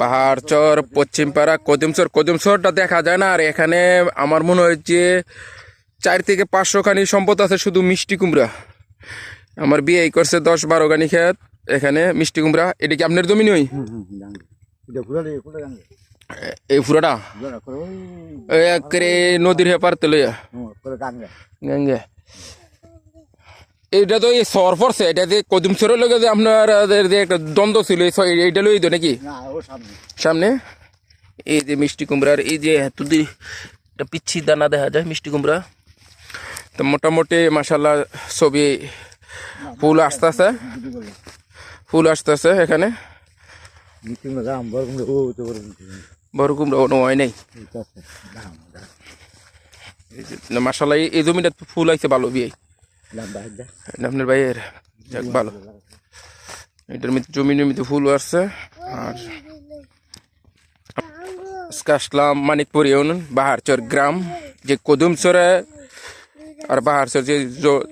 পাহাড় চর পশ্চিম পাড়া কদিমচর কদিমচরটা দেখা যায় না। আর এখানে আমার মনে হয় যে চার থেকে পাঁচশো খানি সম্পদ আছে শুধু মিষ্টি কুমড়া। আমার বিয়ে করছে দশ বারো খানি খেত এখানে মিষ্টি কুমড়া। এটা কি আপনার জমি নই এই ফুরাটা নদীর হেপারতে লইয়া গঙ্গে। এইটা তো এই সর পড়ছে এটা যে কদিম সরের লগে যে আপনার যে একটা দ্বন্দ্ব ছিল এইটা লই তো নাকি? সামনে। এই যে মিষ্টি কুমড়ার এই যে তুদি একটা পিচ্ছি দানা দেখা যায় মিষ্টি কুমড়া। তো মোটামুটি মাসাল্লাহ ছবি ফুল আসতেছে। ফুল আসতেছে এখানে। বড় কুমড়া কোনো হয় নাই। মাসাল্লাহ এই জমিটা ফুল আইছে ভালো বিয়ে। এটা আপনার ভাইয়ের ভালো। এটার মধ্যে জমি জমিতে ফুল আসছে, আর আসলাম মানিকপুর ইউনিয়ন, বাহারচর গ্রাম, যে কদুমচরে আর বাহারচর যে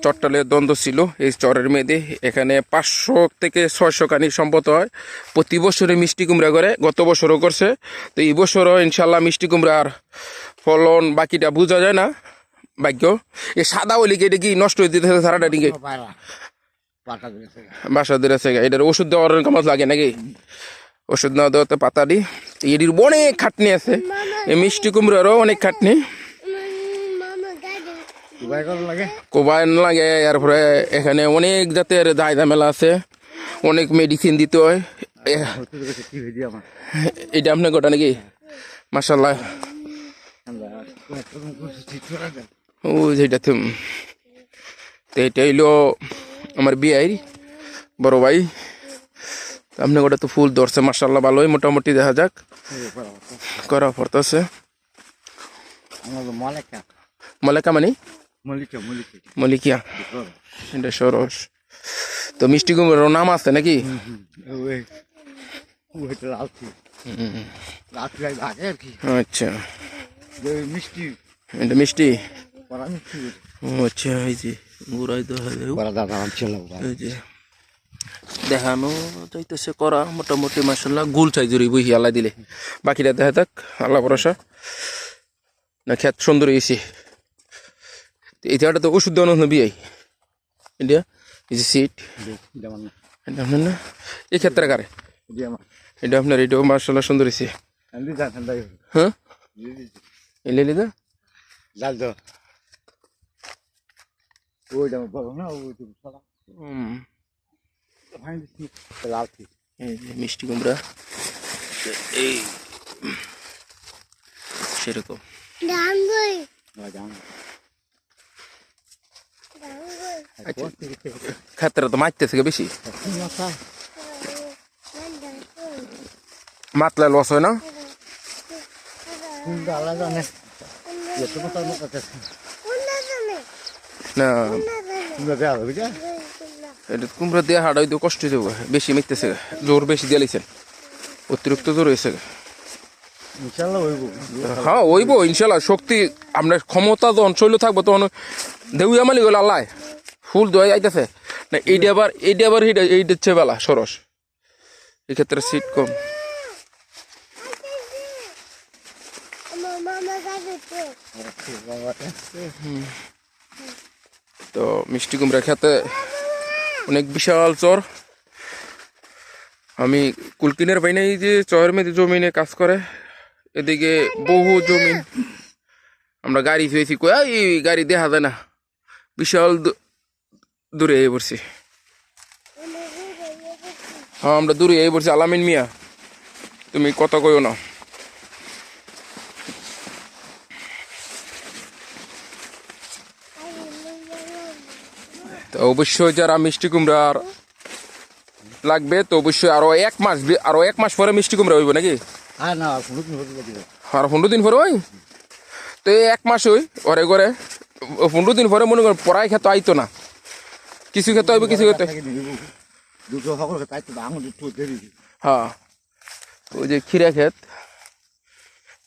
চট্টলে দ্বন্দ্ব ছিল, এই চরের মেয়েদে এখানে পাঁচশো থেকে ছয়শো কানি সম্পদ হয়। প্রতি বছরে মিষ্টি কুমড়া করে, গত বছরও করছে। তো এই বছরও ইনশাল্লাহ মিষ্টি কুমড়ার ফলন বাকিটা বোঝা যায় না। ভাগ্য? এই সাদা ওলিকে এটা কি নষ্ট হয়ে দিতেছে সারাটা দিকে বাসা দিলে আছে এটার ওষুধ দেওয়ার কামাজ লাগে নাকি? ওষুধ না দেওয়াতে পাতা দি এটির অনেক খাটনি আছে। এই মিষ্টি কুমড়ারও অনেক খাটনি। কোবাইন লাগে? এরপরে এখানে অনেক জাতের দায় ঝামেলা আছে। অনেক মেডিসিন দিতে হয়। এ- এটা আপনার গোটা নাকি? মাসাল্লাহ ও যেটা তো তো এটা হইল আমার বিয়াই বড় ভাই। আপনি গোটা তো ফুল ধরছে মাসাল্লাহ ভালোই মোটামুটি দেখা যাক। করা পড়তেছে। মলেকা। মানে? মলিকিয়া। এটা সরস। তো মিষ্টি কুমড়োর নাম আছে নাকি? আচ্ছা। মিষ্টি। এটা মিষ্টি? আচ্ছা এই যে গুড়াই দেখা যায় দেখানো যাইতেছে করা মোটামুটি মাসাল্লাহ গুল সাইজের বই আল্লাহ দিলে। বাকিটা দেখা যাক আল্লাহ ভরসা। না খেত সুন্দর এই জায়গাটা তো ওষুধ দেওয়ানো হলো বিয়াই এটা এই যে সিট এটা আপনার না? এই ক্ষেত্রে কারে? এটা আপনার এটাও মার্শাল্লাহ সুন্দর আমি হ্যাঁ? এলে তো ওইটা আমার বড় না ওই লাল এই যে মিষ্টি কুমড়া। এই সেরকম। আচ্ছা ক্ষেত্রে তো মারতেছে বেশি? মাতলে লস হয় না? আলাদা জানে এত মতো আমার কাছে না। এটা কুমড়া দিয়ে হাড়া হইতে কষ্ট হয়ে বেশি মিটতেছে জোর বেশি দিয়ে লাইছেন। অতিরিক্ত জোর হয়েছে হ্যাঁ ওইব ইনশাল্লাহ শক্তি আপনার ক্ষমতা যখন শৈল থাকব তখন দেউয়া মালি গেল আল্লাহ। ফুল দোয়া যাইতেছে না এইটা আবার এইটা আবার এইটা এইটা হচ্ছে বেলা সরস। এক্ষেত্রে সিট কম। তো মিষ্টি কুমড়া খেতে অনেক বিশাল চর। আমি কুলকিনের বাইনে যে চরের মধ্যে জমিনে কাজ করে, এদিকে বহু জমিন আমরা গাড়ি পেয়েছি কই, এই গাড়ি দেখা যায় না। বিশাল দূরে এই পড়ছি। হ্যাঁ আমরা দূরে এই পড়ছি, আলামিন মিয়া। তুমি কথা কইও না। তো অবশ্যই যারা মিষ্টি কুমড়ার লাগবে তো অবশ্যই আরও এক মাস আরও এক মাস পরে মিষ্টি কুমড়া হইব নাকি? আর পনেরো দিন পরে ওই? তো এই এক মাস ওই করে ও পনেরো দিন পরে মনে করেন পড়াই খেতে আইতো না। কিছু খেতে হইবে কিছু খেতে হ্যাঁ। ওই যে খিরা খেত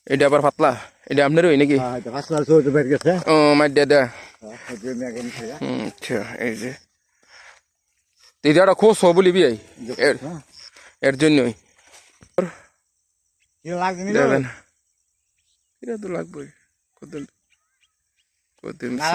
এটা আবার পাতলা। এটা আপনার ওই নাকি? হ্যাঁ এটা ফার্স্ট হ্যাঁ আচ্ছা এই যে। একটা খোঁজ হব বলিবি এই এর এর জন্যই। কি লাগবে নি। দেবেন এটা তো লাগবে কতদিন? কতদিন না